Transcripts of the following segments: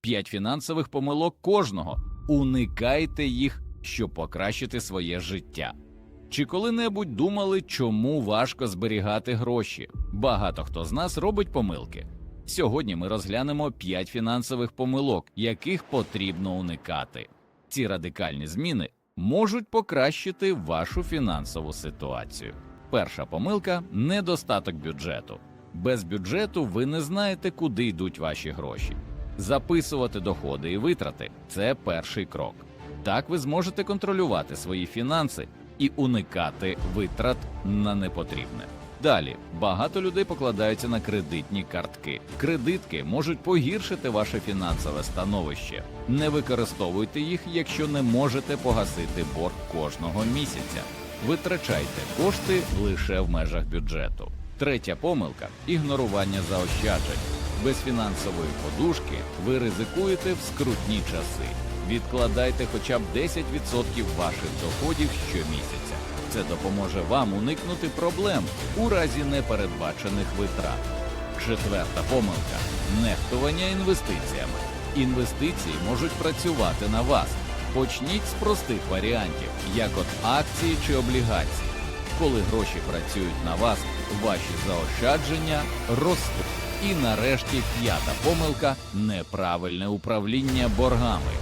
5 фінансових помилок кожного. Уникайте їх, щоб покращити своє життя. Чи коли-небудь думали, чому важко зберігати гроші? Багато хто з нас робить помилки. Сьогодні ми розглянемо 5 фінансових помилок, яких потрібно уникати. Ці радикальні зміни можуть покращити вашу фінансову ситуацію. Перша помилка недостаток бюджету. Без бюджету ви не знаєте, куди йдуть ваші гроші. Записувати доходи і витрати це перший крок. Так ви зможете контролювати свої фінанси і уникати витрат на непотрібне. Далі багато людей покладаються на кредитні картки. Кредитки можуть погіршити ваше фінансове становище. Не використовуйте їх, якщо не можете погасити борг кожного місяця. Витрачайте кошти лише в межах бюджету. Третя помилка ігнорування заощаджень. Без фінансової подушки ви ризикуєте в скрутні часи. Відкладайте хоча б 10% ваших доходів щомісяця. Це допоможе вам уникнути проблем у разі непередбачених витрат. Четверта помилка нехтування інвестиціями. Інвестиції можуть працювати на вас. Почніть з простих варіантів, як от акції чи облігації. Коли гроші працюють на вас, ваші заощадження ростуть. І нарешті п'ята помилка неправильне управління боргами.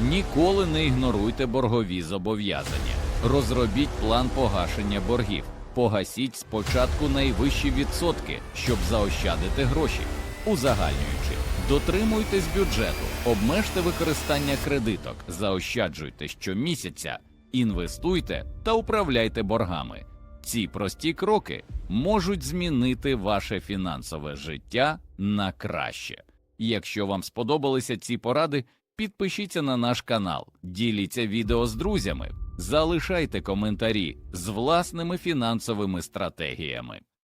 Ніколи не ігноруйте боргові зобов'язання. Розробіть план погашення боргів. Погасіть спочатку найвищі відсотки, щоб заощадити гроші. Узагальнюючи, дотримуйтесь бюджету, обмежте використання кредиток, заощаджуйте щомісяця, інвестуйте та управляйте боргами. Ці прості кроки можуть змінити ваше фінансове життя на краще. Якщо вам сподобалися ці поради, підпишіться на наш канал, діліться відео з друзями, залишайте коментарі з власними фінансовими стратегіями.